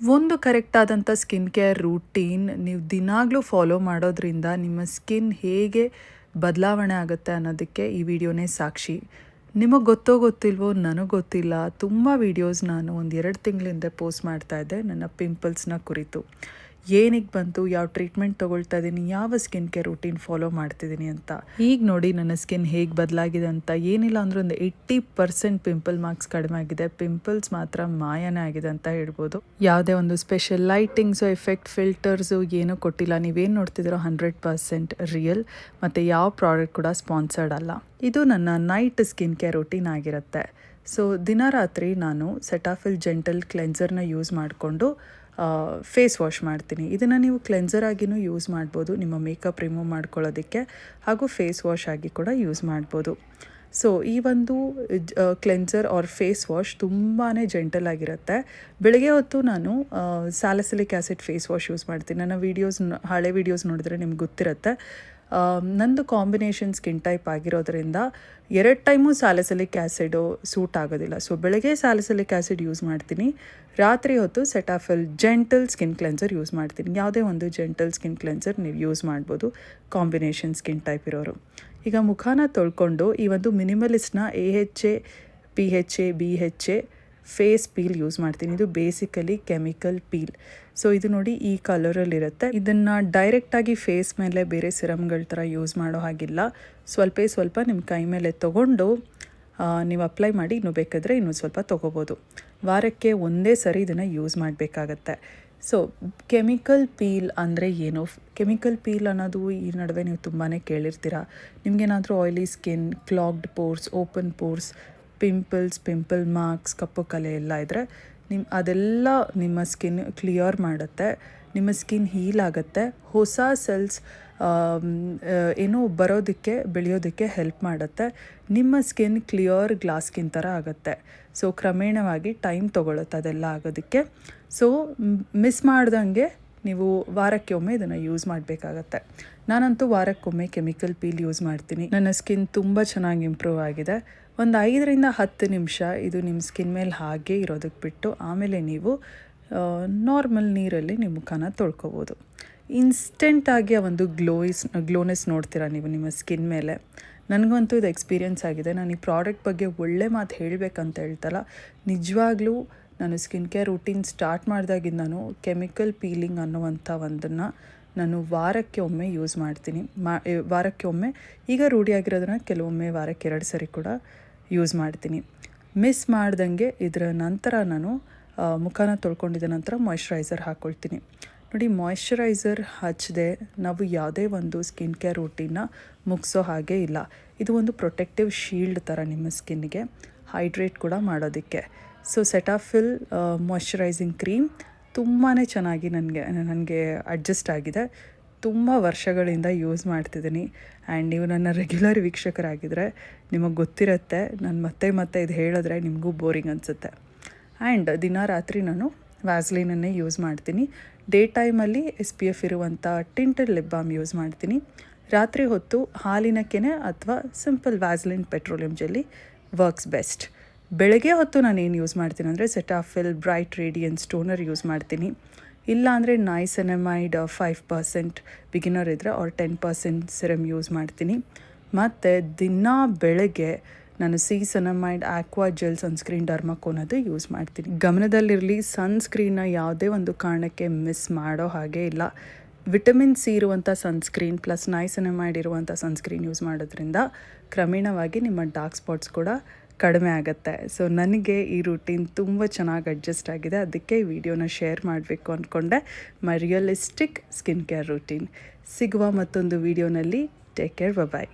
ಒಂದು ಕರೆಕ್ಟ್ ಆದಂಥ skin care routine ನೀವು ದಿನಾಗಲೂ ಫಾಲೋ ಮಾಡೋದ್ರಿಂದ ನಿಮ್ಮ ಸ್ಕಿನ್ ಹೇಗೆ ಬದಲಾವಣೆ ಆಗುತ್ತೆ ಅನ್ನೋದಕ್ಕೆ ಈ ವಿಡಿಯೋನೇ ಸಾಕ್ಷಿ. ನಿಮಗೆ ಗೊತ್ತೋ ಗೊತ್ತಿಲ್ವೋ ನನಗೆ ಗೊತ್ತಿಲ್ಲ, ತುಂಬ ವೀಡಿಯೋಸ್ ನಾನು ಒಂದು ಎರಡು ತಿಂಗಳಿಂದ ಪೋಸ್ಟ್ ಮಾಡ್ತಾಯಿದ್ದೆ ನನ್ನ ಪಿಂಪಲ್ಸ್ನ ಕುರಿತು. ಏನಿಗೆ ಬಂತು, ಯಾವ ಟ್ರೀಟ್ಮೆಂಟ್ ತೊಗೊಳ್ತಾ ಇದ್ದೀನಿ ಯಾವ ಸ್ಕಿನ್ ಕೇರ್ ರೂಟೀನ್ ಫಾಲೋ ಮಾಡ್ತಿದ್ದೀನಿ ಅಂತ. ಈಗ ನೋಡಿ ನನ್ನ ಸ್ಕಿನ್ ಹೇಗೆ ಬದಲಾಗಿದೆ ಅಂತ. ಏನಿಲ್ಲ ಅಂದ್ರೆ ಒಂದು ಏಯ್ಟಿ ಪರ್ಸೆಂಟ್ ಪಿಂಪಲ್ ಮಾರ್ಕ್ಸ್ ಕಡಿಮೆ ಆಗಿದೆ. ಪಿಂಪಲ್ಸ್ ಮಾತ್ರ ಮಾಯನೇ ಆಗಿದೆ ಅಂತ ಹೇಳ್ಬೋದು. ಯಾವುದೇ ಒಂದು ಸ್ಪೆಷಲ್ ಲೈಟಿಂಗ್ಸು, ಎಫೆಕ್ಟ್ ಫಿಲ್ಟರ್ಸು ಏನೂ ಕೊಟ್ಟಿಲ್ಲ. ನೀವೇನು ನೋಡ್ತಿದ್ದೀರೋ ಹಂಡ್ರೆಡ್ ಪರ್ಸೆಂಟ್ ರಿಯಲ್. ಮತ್ತು ಯಾವ ಪ್ರಾಡಕ್ಟ್ ಕೂಡ ಸ್ಪಾನ್ಸರ್ಡ್ ಅಲ್ಲ. ಇದು ನನ್ನ ನೈಟ್ ಸ್ಕಿನ್ ಕೇರ್ ರೂಟೀನ್ ಆಗಿರುತ್ತೆ. ಸೊ ದಿನ ರಾತ್ರಿ ನಾನು ಸೆಟಾಫಿಲ್ ಜೆಂಟಲ್ ಕ್ಲೆನ್ಸರ್ನ ಯೂಸ್ ಮಾಡಿಕೊಂಡು ಫೇಸ್ ವಾಶ್ ಮಾಡ್ತೀನಿ. ಇದನ್ನು ನೀವು ಕ್ಲೆನ್ಸರ್ ಆಗಿನೂ ಯೂಸ್ ಮಾಡ್ಬೋದು. ನಿಮ್ಮ ಮೇಕಪ್ ರಿಮೂವ್ ಮಾಡ್ಕೊಳ್ಳೋದಕ್ಕೆ ಹಾಗೂ ಫೇಸ್ ವಾಶ್ ಆಗಿ ಕೂಡ ಯೂಸ್ ಮಾಡ್ಬೋದು. ಸೊ ಈ ಒಂದು ಕ್ಲೆನ್ಸರ್ ಆರ್ ಫೇಸ್ ವಾಶ್ ತುಂಬಾ ಜೆಂಟಲ್ ಆಗಿರುತ್ತೆ. ಬೆಳಗ್ಗೆ ಹೊತ್ತು ನಾನು salicylic acid face wash use ಮಾಡ್ತೀನಿ. ನನ್ನ ವೀಡಿಯೋಸ್ ಹಳೆ ವೀಡಿಯೋಸ್ ನೋಡಿದ್ರೆ ನಿಮ್ಗೆ ಗೊತ್ತಿರುತ್ತೆ. ನಂದು ಕಾಂಬಿನೇಷನ್ ಸ್ಕಿನ್ ಟೈಪ್ ಆಗಿರೋದ್ರಿಂದ ಎರಡು ಟೈಮು ಸ್ಯಾಲಸಲಿಕ್ ಆ್ಯಸಿಡು ಸೂಟ್ ಆಗೋದಿಲ್ಲ. ಸೊ ಬೆಳಗ್ಗೆ ಸ್ಯಾಲಸಲಿಕ್ ಆ್ಯಸಿಡ್ ಯೂಸ್ ಮಾಡ್ತೀನಿ. ರಾತ್ರಿ ಹೊತ್ತು Cetaphil gentle skin cleanser use ಮಾಡ್ತೀನಿ. ಯಾವುದೇ ಒಂದು ಜೆಂಟಲ್ ಸ್ಕಿನ್ ಕ್ಲೆನ್ಸರ್ ನೀವು ಯೂಸ್ ಮಾಡ್ಬೋದು. ಕಾಂಬಿನೇಷನ್ ಸ್ಕಿನ್ ಟೈಪ್ ಇರೋರು. ಈಗ ಮುಖಾನ ತೊಳ್ಕೊಂಡು ಈ ಒಂದು ಮಿನಿಮಲಿಸ್ಟ್ನ A H A P H A B H A face peel use ಮಾಡ್ತೀನಿ. ಇದು ಬೇಸಿಕಲಿ ಕೆಮಿಕಲ್ ಪೀಲ್ ಸೊ ಇದು ನೋಡಿ ಈ ಕಲರಲ್ಲಿರುತ್ತೆ ಇದನ್ನು ಡೈರೆಕ್ಟಾಗಿ ಫೇಸ್ ಮೇಲೆ ಬೇರೆ ಸಿರಮ್ಗಳ ಥರ ಯೂಸ್ ಮಾಡೋ ಹಾಗಿಲ್ಲ. ಸ್ವಲ್ಪ ಸ್ವಲ್ಪ ನಿಮ್ಮ ಕೈ ಮೇಲೆ ತೊಗೊಂಡು ನೀವು ಅಪ್ಲೈ ಮಾಡಿ ಇನ್ನೂ ಬೇಕಾದರೆ ಇನ್ನೂ ಸ್ವಲ್ಪ ತೊಗೋಬೋದು. ವಾರಕ್ಕೆ ಒಂದೇ ಸರಿ ಇದನ್ನು ಯೂಸ್ ಮಾಡಬೇಕಾಗತ್ತೆ. ಸೊ ಕೆಮಿಕಲ್ ಪೀಲ್ ಅಂದರೆ ಏನು? ಕೆಮಿಕಲ್ ಪೀಲ್ ಅನ್ನೋದು ಈ ನಡುವೆ ನೀವು ತುಂಬಾ ಕೇಳಿರ್ತೀರ. ನಿಮಗೇನಾದರೂ oily skin clogged pores open pores pimples pimple marks ಕಪ್ಪು ಕಲೆ ಎಲ್ಲ ಇದ್ದರೆ ನಿಮ್ಮ ಅದೆಲ್ಲ ನಿಮ್ಮ ಸ್ಕಿನ್ ಕ್ಲಿಯರ್ ಮಾಡುತ್ತೆ, ನಿಮ್ಮ ಸ್ಕಿನ್ ಹೀಲ್ ಆಗುತ್ತೆ, ಹೊಸ ಸೆಲ್ಸ್ ಏನೋ ಬರೋದಕ್ಕೆ, ಬೆಳೆಯೋದಕ್ಕೆ ಹೆಲ್ಪ್ ಮಾಡುತ್ತೆ, ನಿಮ್ಮ ಸ್ಕಿನ್ ಕ್ಲಿಯರ್ ಗ್ಲಾಸ್ ಸ್ಕಿನ್ ಥರ ಆಗುತ್ತೆ. ಸೊ ಕ್ರಮೇಣವಾಗಿ ಟೈಮ್ ತೊಗೊಳುತ್ತೆ ಅದೆಲ್ಲ ಆಗೋದಕ್ಕೆ. ಸೊ ಮಿಸ್ ಮಾಡ್ದಂಗೆ ನೀವು ವಾರಕ್ಕೆ ಒಮ್ಮೆ ಇದನ್ನು ಯೂಸ್ ಮಾಡಬೇಕಾಗತ್ತೆ. ನಾನಂತೂ ವಾರಕ್ಕೊಮ್ಮೆ ಕೆಮಿಕಲ್ ಪೀಲ್ ಯೂಸ್ ಮಾಡ್ತೀನಿ. ನನ್ನ ಸ್ಕಿನ್ ತುಂಬ ಚೆನ್ನಾಗಿ ಇಂಪ್ರೂವ್ ಆಗಿದೆ. ಒಂದು ಐದರಿಂದ ಹತ್ತು ನಿಮಿಷ ಇದು ನಿಮ್ಮ ಸ್ಕಿನ್ ಮೇಲೆ ಹಾಗೆ ಇರೋದಕ್ಕೆ ಬಿಟ್ಟು ಆಮೇಲೆ ನೀವು ನಾರ್ಮಲ್ ನೀರಲ್ಲಿ ನಿಮ್ಮ ಮುಖನ ತೊಳ್ಕೊಬೋದು. ಇನ್ಸ್ಟೆಂಟಾಗಿ ಆ ಒಂದು ಗ್ಲೋಯಿಸ್ ಗ್ಲೋನೆಸ್ ನೋಡ್ತೀರಾ ನೀವು ನಿಮ್ಮ ಸ್ಕಿನ್ ಮೇಲೆ? ನನಗಂತೂ ಇದು ಎಕ್ಸ್ಪೀರಿಯನ್ಸ್ ಆಗಿದೆ. ನಾನು ಈ ಪ್ರಾಡಕ್ಟ್ ಬಗ್ಗೆ ಒಳ್ಳೆ ಮಾತು ಹೇಳಬೇಕಂತ ಹೇಳ್ತಲ್ಲ, ನಿಜವಾಗ್ಲೂ ನಾನು ಸ್ಕಿನ್ ಕೇರ್ ರೂಟೀನ್ ಸ್ಟಾರ್ಟ್ ಮಾಡಿದಾಗಿಂದನೂ ಕೆಮಿಕಲ್ ಪೀಲಿಂಗ್ ಅನ್ನುವಂಥ ಒಂದನ್ನು ನಾನು ವಾರಕ್ಕೆ ಒಮ್ಮೆ ಯೂಸ್ ಮಾಡ್ತೀನಿ. ಮಾ, ವಾರಕ್ಕೆ ಒಮ್ಮೆ, ಈಗ ರೂಢಿಯಾಗಿರೋದನ್ನ ಕೆಲವೊಮ್ಮೆ ವಾರಕ್ಕೆ ಎರಡು ಸರಿ ಕೂಡ ಯೂಸ್ ಮಾಡ್ತೀನಿ. ಮಿಸ್ ಮಾಡ್ದಂಗೆ ಇದರ ನಂತರ ನಾನು ಮುಖನ ತೊಳ್ಕೊಂಡಿದ್ದ ನಂತರ ಮಾಯ್ಶ್ಚರೈಸರ್ ಹಾಕ್ಕೊಳ್ತೀನಿ ನೋಡಿ ಮಾಯ್ಶ್ಚರೈಸರ್ ಹಚ್ಚದೆ ನಾವು ಯಾವುದೇ ಒಂದು ಸ್ಕಿನ್ ಕೇರ್ ರೂಟೀನ್ನ ಮುಗಿಸೋ ಹಾಗೆ ಇಲ್ಲ. ಇದು ಒಂದು ಪ್ರೊಟೆಕ್ಟಿವ್ ಶೀಲ್ಡ್ ಥರ ನಿಮ್ಮ ಸ್ಕಿನ್ಗೆ ಹೈಡ್ರೇಟ್ ಕೂಡ ಮಾಡೋದಕ್ಕೆ. ಸೊ ಸೆಟಾಫಿಲ್ ಮಾಯ್ಶ್ಚರೈಸಿಂಗ್ ಕ್ರೀಮ್ ತುಂಬಾ ಚೆನ್ನಾಗಿ ನನಗೆ ನನಗೆ ಅಡ್ಜಸ್ಟ್ ಆಗಿದೆ. ತುಂಬ ವರ್ಷಗಳಿಂದ ಯೂಸ್ ಮಾಡ್ತಿದ್ದೀನಿ. ಆ್ಯಂಡ್ ನೀವು ನನ್ನ ರೆಗ್ಯುಲರ್ ವೀಕ್ಷಕರಾಗಿದ್ದರೆ ನಿಮಗೆ ಗೊತ್ತಿರುತ್ತೆ, ನಾನು ಮತ್ತೆ ಮತ್ತೆ ಇದು ಹೇಳಿದ್ರೆ ನಿಮಗೂ ಬೋರಿಂಗ್ ಅನಿಸುತ್ತೆ. ಆ್ಯಂಡ್ ದಿನ ರಾತ್ರಿ ನಾನು ವ್ಯಾಸ್ಲಿನನ್ನೇ ಯೂಸ್ ಮಾಡ್ತೀನಿ. ಡೇ ಟೈಮಲ್ಲಿ ಎಸ್ ಪಿ ಎಫ್ ಇರುವಂಥ ಟಿಂಟೆಡ್ ಲಿಪ್ ಬಾಮ್ ಯೂಸ್ ಮಾಡ್ತೀನಿ. ರಾತ್ರಿ ಹೊತ್ತು ಹಾಲಿನ ಕೆನೆ ಅಥವಾ simple Vaseline petroleum jelly works best ಬೆಳಗ್ಗೆ ಹೊತ್ತು ನಾನು ಏನು ಯೂಸ್ ಮಾಡ್ತೀನಿ ಅಂದರೆ Cetaphil bright radiance toner use ಮಾಡ್ತೀನಿ. ಇಲ್ಲ ಅಂದರೆ ನೈಸೆನಮೈಡ್ ಫೈವ್ ಪರ್ಸೆಂಟ್ ಬಿಗಿನರ್ ಇದ್ದರೆ ಅವ್ರು ಟೆನ್ ಪರ್ಸೆಂಟ್ ಸಿರಮ್ ಯೂಸ್ ಮಾಡ್ತೀನಿ. ಮತ್ತು ದಿನ ಬೆಳಗ್ಗೆ ನಾನು ಸಿ ಸನಮೈಡ್ ಆಕ್ವಾ ಜೆಲ್ ಸನ್ಸ್ಕ್ರೀನ್ ಡರ್ಮಕೋನದು ಯೂಸ್ ಮಾಡ್ತೀನಿ. ಗಮನದಲ್ಲಿರಲಿ ಸನ್ಸ್ಕ್ರೀನ್ನ ಯಾವುದೇ ಒಂದು ಕಾರಣಕ್ಕೆ ಮಿಸ್ ಮಾಡೋ ಹಾಗೆ ಇಲ್ಲ. ವಿಟಮಿನ್ ಸಿ ಇರುವಂಥ ಸನ್ಸ್ಕ್ರೀನ್ ಪ್ಲಸ್ ನೈಸನಮೈಡ್ ಇರುವಂಥ ಸನ್ಸ್ಕ್ರೀನ್ ಯೂಸ್ ಮಾಡೋದ್ರಿಂದ ಕ್ರಮೇಣವಾಗಿ ನಿಮ್ಮ ಡಾರ್ಕ್ ಸ್ಪಾಟ್ಸ್ ಕೂಡ ಕಡಿಮೆ ಆಗುತ್ತೆ. ಸೊ ನನಗೆ ಈ ರೂಟೀನ್ ತುಂಬ ಚೆನ್ನಾಗಿ ಅಡ್ಜಸ್ಟ್ ಆಗಿದೆ. ಅದಕ್ಕೆ ಈ ವಿಡಿಯೋನ ಶೇರ್ ಮಾಡಬೇಕು ಅಂದ್ಕೊಂಡೆ my realistic skin care routine ಸಿಗುವ ಮತ್ತೊಂದು ವಿಡಿಯೋನಲ್ಲಿ. Take care bye